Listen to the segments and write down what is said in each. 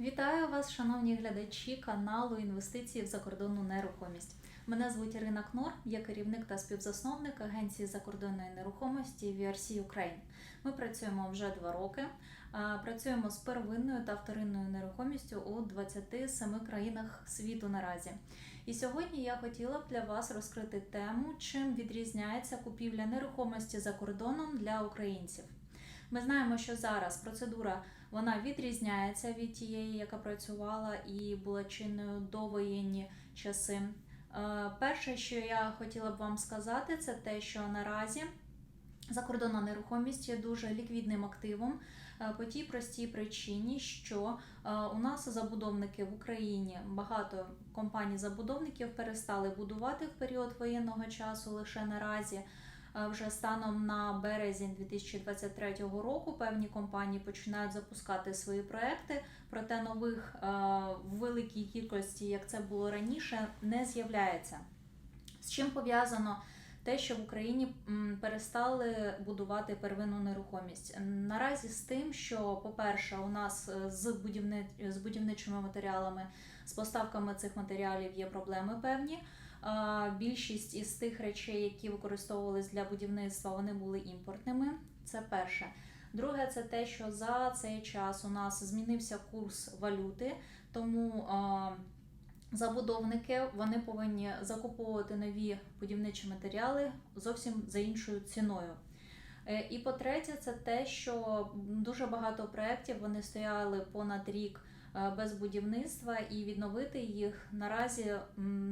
Вітаю вас, шановні глядачі каналу Інвестиції в закордонну нерухомість. Мене звуть Ірина Кнор, я керівник та співзасновник агенції закордонної нерухомості VRC Ukraine. Ми працюємо вже два роки. Працюємо з первинною та вторинною нерухомістю у 27 країнах світу наразі. І сьогодні я хотіла б для вас розкрити тему, чим відрізняється купівля нерухомості за кордоном для українців. Ми знаємо, що зараз процедура вона відрізняється від тієї, яка працювала і була чинною до воєнні часи. Е, Перше, що я хотіла б вам сказати, це те, що наразі закордонна нерухомість є дуже ліквідним активом е, по тій простій причині, що е, у нас забудовники в Україні багато компаній-забудовників перестали будувати в період воєнного часу лише наразі. Е, Вже станом на березень 2023 року певні компанії починають запускати свої проекти, проте нових е, в великій кількості, як це було раніше, не з'являється. З чим пов'язано те, що в Україні перестали будувати первинну нерухомість? Наразі з тим, що, по-перше, у нас е, з, будівни... з будівничими матеріалами, з поставками цих матеріалів є проблеми певні. Більшість із тих речей, які використовувались для будівництва, вони були імпортними. Це перше. Друге, це те, що за цей час у нас змінився курс валюти, тому забудовники вони повинні закуповувати нові будівничі матеріали зовсім за іншою ціною. Е, І по-третє, це те, що дуже багато проєктів вони стояли понад рік без будівництва, і відновити їх наразі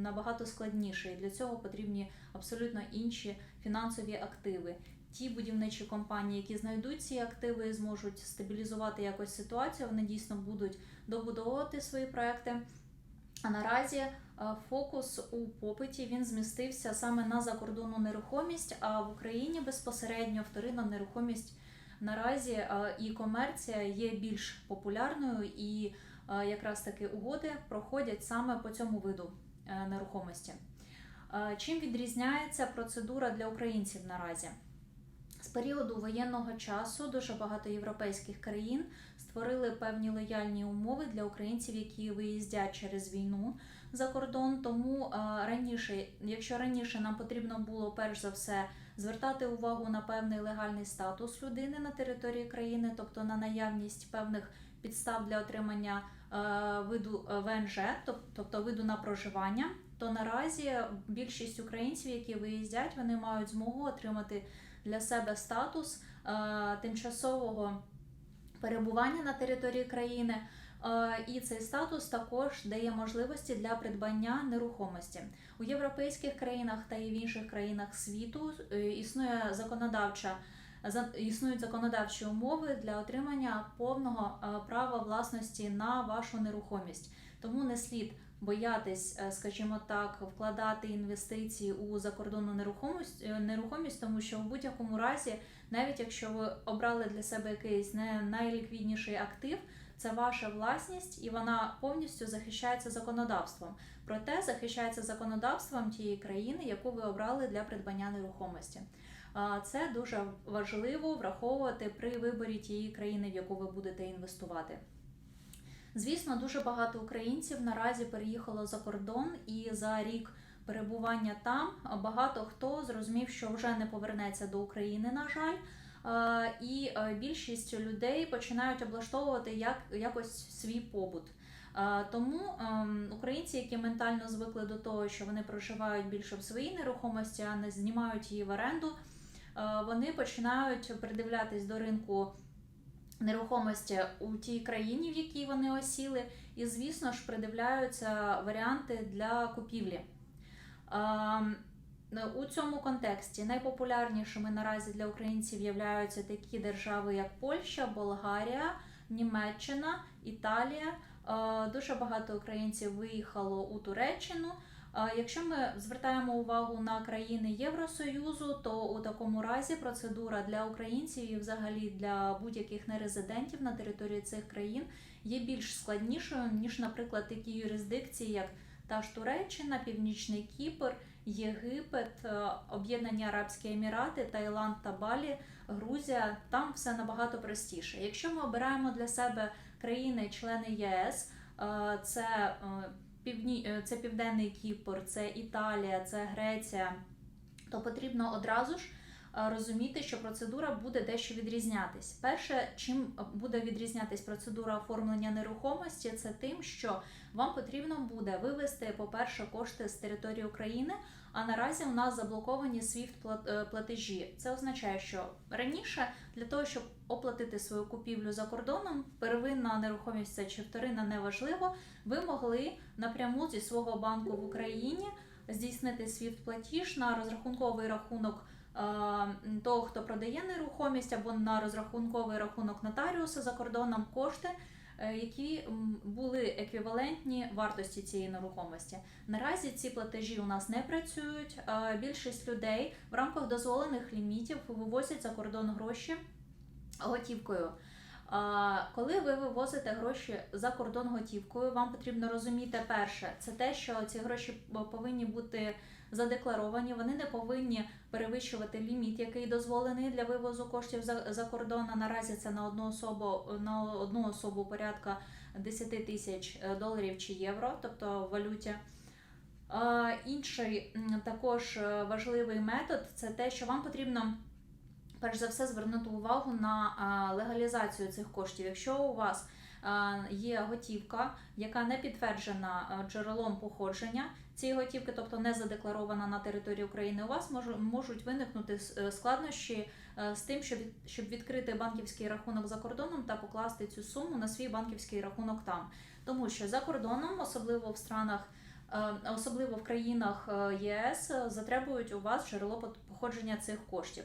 набагато складніше. І для цього потрібні абсолютно інші фінансові активи. Ті будівничі компанії, які знайдуть ці активи зможуть стабілізувати якось ситуацію, вони дійсно будуть добудовувати свої проекти. А наразі е, фокус у попиті він змістився саме на закордонну нерухомість, а в Україні безпосередньо вторинна нерухомість наразі е, і комерція є більш популярною, і е, якраз таки угоди проходять саме по цьому виду е, нерухомості. Е, Чим відрізняється процедура для українців наразі? З періоду воєнного часу дуже багато європейських країн створили певні лояльні умови для українців, які виїздять через війну за кордон. Тому е, раніше, якщо раніше нам потрібно було перш за все звертати увагу на певний легальний статус людини на території країни, тобто на наявність певних підстав для отримання е, виду е, ВНЖ, тобто виду на проживання, то наразі більшість українців, які виїздять, вони мають змогу отримати для себе статус е, тимчасового перебування на території країни. І цей статус також дає можливості для придбання нерухомості у європейських країнах та і в інших країнах світу. Існує законодавча за- існують законодавчі умови для отримання повного е, права власності на вашу нерухомість. Тому не слід боятись, е, скажімо так, вкладати інвестиції у закордонну нерухомість, е, нерухомість, тому що в будь-якому разі, навіть якщо ви обрали для себе якийсь не найліквідніший актив, це ваша власність і вона повністю захищається законодавством. Проте захищається законодавством тієї країни, яку ви обрали для придбання нерухомості. Це дуже важливо враховувати при виборі тієї країни, в яку ви будете інвестувати. Звісно, дуже багато українців наразі переїхало за кордон, і за рік перебування там багато хто зрозумів, що вже не повернеться до України, на жаль. І е, більшість людей починають облаштовувати як, якось свій побут. Тому ем, українці, які ментально звикли до того, що вони проживають більше в своїй нерухомості, а не знімають її в оренду, вони починають придивлятись до ринку нерухомості у тій країні, в якій вони осіли, і, звісно ж, придивляються варіанти для купівлі. Ем, У цьому контексті найпопулярнішими наразі для українців являються такі держави, як Польща, Болгарія, Німеччина, Італія. Е, Дуже багато українців виїхало у Туреччину. Е, Якщо ми звертаємо увагу на країни Євросоюзу, то у такому разі процедура для українців і взагалі для будь-яких нерезидентів на території цих країн є більш складнішою, ніж, наприклад, такі юрисдикції, як та ж Туреччина, Північний Кіпр, Єгипет, е, Об'єднані Арабські Емірати, Таїланд та Балі, Грузія. Там все набагато простіше. Якщо ми обираємо для себе країни-члени ЄС, е, це півні, е, це Південний Кіпр, це Італія, це Греція, то потрібно одразу ж розуміти, що процедура буде дещо відрізнятись. Перше, чим буде відрізнятись процедура оформлення нерухомості, це тим, що вам потрібно буде вивести, по-перше, кошти з території України. А наразі у нас заблоковані SWIFT е, платежі. Це означає, що раніше для того, щоб оплатити свою купівлю за кордоном, первинна нерухомість це чи вторинна неважливо, ви могли напряму зі свого банку в Україні здійснити SWIFT платіж на розрахунковий рахунок е, того, хто продає нерухомість, або на розрахунковий рахунок нотаріуса за кордоном кошти. е, Які були еквівалентні вартості цієї нерухомості. Наразі ці платежі у нас не працюють. Е, Більшість людей в рамках дозволених лімітів вивозять за кордон гроші готівкою. Коли ви вивозите гроші за кордон готівкою, вам потрібно розуміти перше, це те, що ці гроші повинні бути задекларовані, вони не повинні перевищувати ліміт, який дозволений для вивозу коштів за, за кордон. А Наразі це на одну особу на одну особу порядка 10 тисяч е, доларів чи євро, тобто в валюті. Інший також е, важливий метод це те, що вам потрібно перш за все звернути увагу на легалізацію цих коштів. Якщо у вас є готівка, яка не підтверджена джерелом походження цієї готівки, тобто не задекларована на території України, у вас можуть виникнути е, складнощі е, з тим, щоб відкрити банківський рахунок за кордоном та покласти цю суму на свій банківський рахунок там. Тому що за кордоном, особливо в странах. е, Особливо в країнах ЄС затребують у вас джерело походження цих коштів.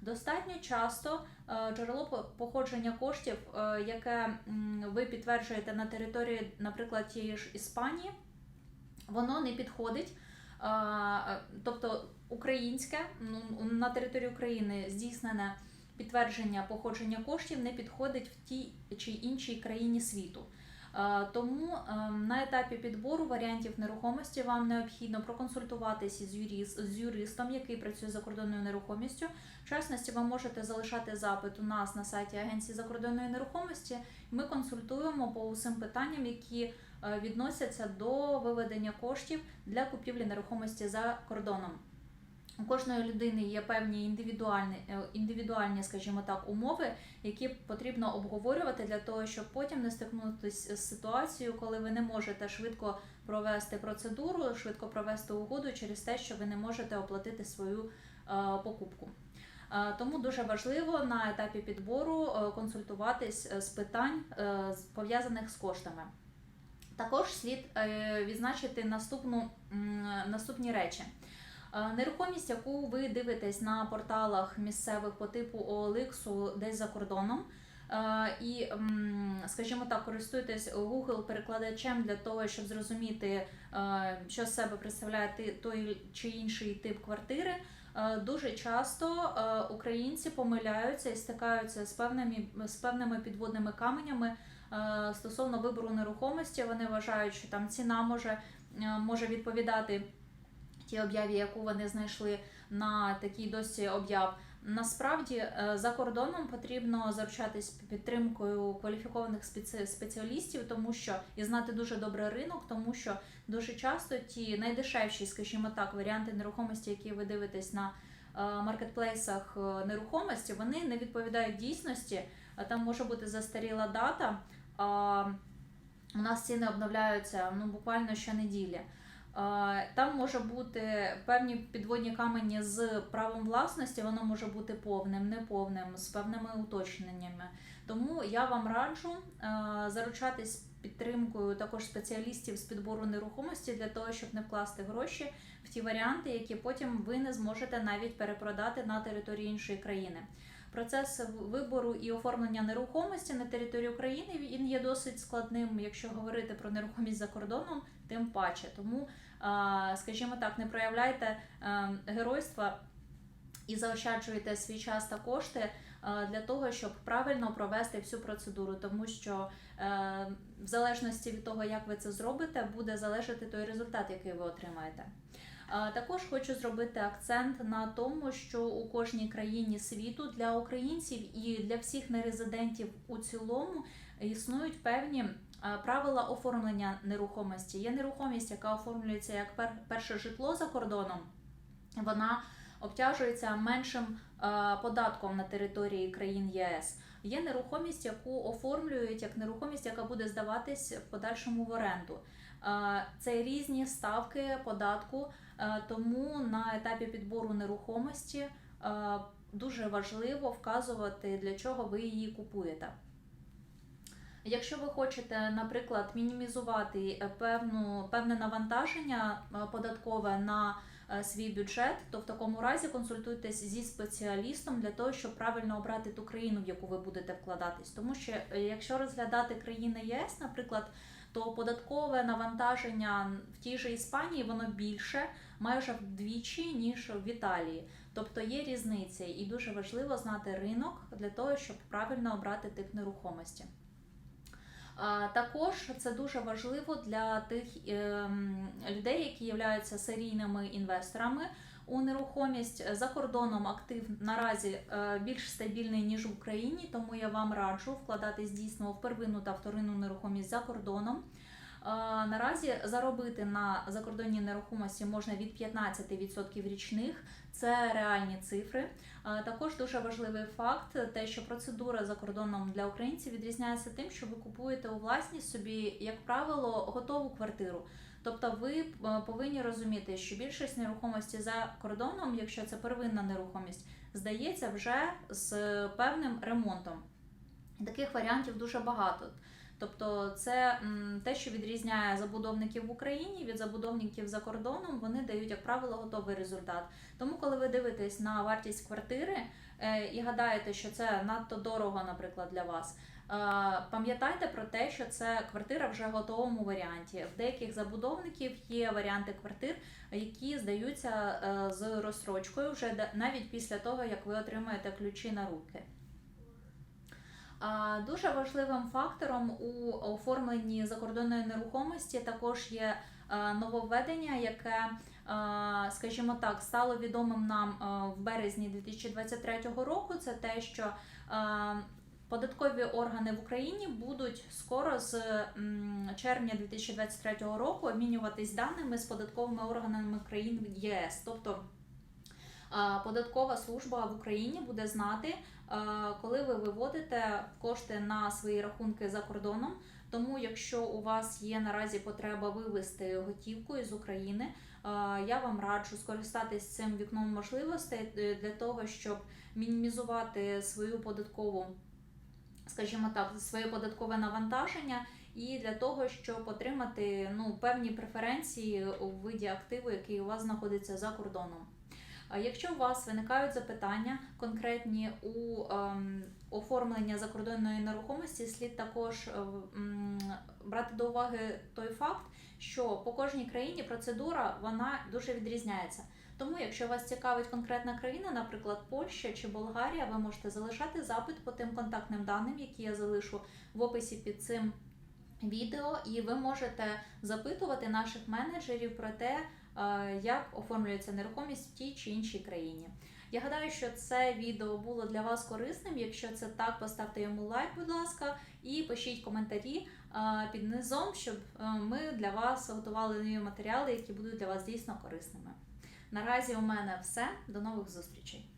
Достатньо часто е, джерело походження коштів, е, яке ви підтверджуєте на території, наприклад, тієї ж Іспанії, воно не підходить. Е, Тобто українське ну, на території України здійснене підтвердження походження коштів не підходить в тій чи іншій країні світу. Е, Тому е, на етапі підбору варіантів нерухомості вам необхідно проконсультуватися з, юріс, з юристом, який працює за кордонною нерухомістю. В частності ви можете залишати запит у нас на сайті Агенції закордонної нерухомості. Ми консультуємо по усім питанням, які е, відносяться до виведення коштів для купівлі нерухомості за кордоном. У кожної людини є певні індивідуальні, е, індивідуальні, скажімо так, умови, які потрібно обговорювати для того, щоб потім не стикнутися з ситуацією, коли ви не можете швидко провести процедуру, швидко провести угоду через те, що ви не можете оплатити свою е, покупку. Е, Тому дуже важливо на етапі підбору консультуватись з питань, пов'язаних з коштами. Також слід відзначити наступну, наступні речі. Нерухомість, яку ви дивитесь на порталах місцевих по типу OLX десь за кордоном, і, скажімо так, користуєтесь Google перекладачем для того, щоб зрозуміти, що з себе представляє той чи інший тип квартири. Дуже часто українці помиляються і стикаються з певними, з певними підводними каменями стосовно вибору нерухомості. Вони вважають, що там ціна може, може відповідати тій об'яві, яку вони знайшли на такій досі об'яв. Насправді е, за кордоном потрібно заручатись підтримкою кваліфікованих спеці- спеціалістів, тому що і знати дуже добре ринок, тому що дуже часто ті найдешевші, скажімо так, варіанти нерухомості, які ви дивитесь на е, маркетплейсах е, нерухомості, вони не відповідають дійсності. Там може бути застаріла дата. У нас ціни обновляються ну буквально щонеділі. Там може бути певні підводні камені з правом власності, воно може бути повним, неповним, з певними уточненнями. Тому я вам раджу заручатись підтримкою також спеціалістів з підбору нерухомості для того, щоб не вкласти гроші в ті варіанти, які потім ви не зможете навіть перепродати на території іншої країни. Процес вибору і оформлення нерухомості на території України він є досить складним, якщо говорити про нерухомість за кордоном, тим паче. Тому, скажімо так, не проявляйте геройства і заощаджуйте свій час та кошти для того, щоб правильно провести всю процедуру, тому що е, в залежності від того, як ви це зробите, буде залежати той результат, який ви отримаєте. Також хочу зробити акцент на тому, що у кожній країні світу для українців і для всіх нерезидентів у цілому існують певні правила оформлення нерухомості. Є нерухомість, яка оформлюється як пер- перше житло за кордоном. Вона обтяжується меншим податком на території країн ЄС. Є нерухомість, яку оформлюють як нерухомість, яка буде здаватись в подальшому в оренду. Це різні ставки податку, тому на етапі підбору нерухомості е, дуже важливо вказувати, для чого ви її купуєте. Якщо ви хочете, наприклад, мінімізувати е, певну, певне навантаження е, податкове на е, свій бюджет, то в такому разі консультуйтесь зі спеціалістом для того, щоб правильно обрати ту країну, в яку ви будете вкладатись. Тому що е, якщо розглядати країни ЄС, наприклад, то податкове навантаження в тій же Іспанії воно більше, майже вдвічі, ніж в Італії. Тобто є різниця, і дуже важливо знати ринок для того, щоб правильно обрати тип нерухомості. Також це дуже важливо для тих ем, людей, які являються серійними інвесторами у нерухомість. За кордоном актив наразі е, більш стабільний ніж в Україні, тому я вам раджу вкладатись дійсно в первинну та вторинну нерухомість за кордоном. Наразі заробити на закордонній нерухомості можна від 15% річних. Це реальні цифри. Також дуже важливий факт, те, що процедура за кордоном для українців відрізняється тим, що ви купуєте у власність собі, як правило, готову квартиру. Тобто ви е, повинні розуміти, що більшість нерухомості за кордоном, якщо це первинна нерухомість, здається вже з певним ремонтом. Таких варіантів дуже багато. Тобто, це те, що відрізняє забудовників в Україні від забудовників за кордоном, вони дають, як правило, готовий результат. Тому, коли ви дивитесь на вартість квартири е, і гадаєте, що це надто дорого, наприклад, для вас. Пам'ятайте про те, що це квартира вже в готовому варіанті. В деяких забудовників є варіанти квартир, які здаються е, з розстрочкою вже навіть після того, як ви отримаєте ключі на руки. Дуже важливим фактором у оформленні закордонної нерухомості також є е, нововведення, яке, е, скажімо так, стало відомим нам в березні 2023 року. Це те, що податкові органи в Україні будуть скоро з червня 2023 року обмінюватись даними з податковими органами країн ЄС. Тобто Податкова служба в Україні буде знати, коли ви виводите кошти на свої рахунки за кордоном. Тому, якщо у вас є наразі потреба вивести готівку із України, я вам раджу скористатись цим вікном можливостей е, для того, щоб мінімізувати свою податкову, скажімо так, своє податкове навантаження. І для того, щоб отримати ну, певні преференції у виді активу, який у вас знаходиться за кордоном. Якщо у вас виникають запитання конкретні у ем, оформлення закордонної нерухомості, слід також е, м, брати до уваги той факт, що по кожній країні процедура вона дуже відрізняється. Тому, якщо вас цікавить конкретна країна, наприклад, Польща чи Болгарія, ви можете залишати запит по тим контактним даним, які я залишу в описі під цим відео, і ви можете запитувати наших менеджерів про те, як оформлюється нерухомість в тій чи іншій країні. Я гадаю, що це відео було для вас корисним. Якщо це так, поставте йому лайк, будь ласка, і пишіть коментарі під низом, щоб е, ми для вас готували нові матеріали, які будуть для вас дійсно корисними. Наразі у мене все. До нових зустрічей.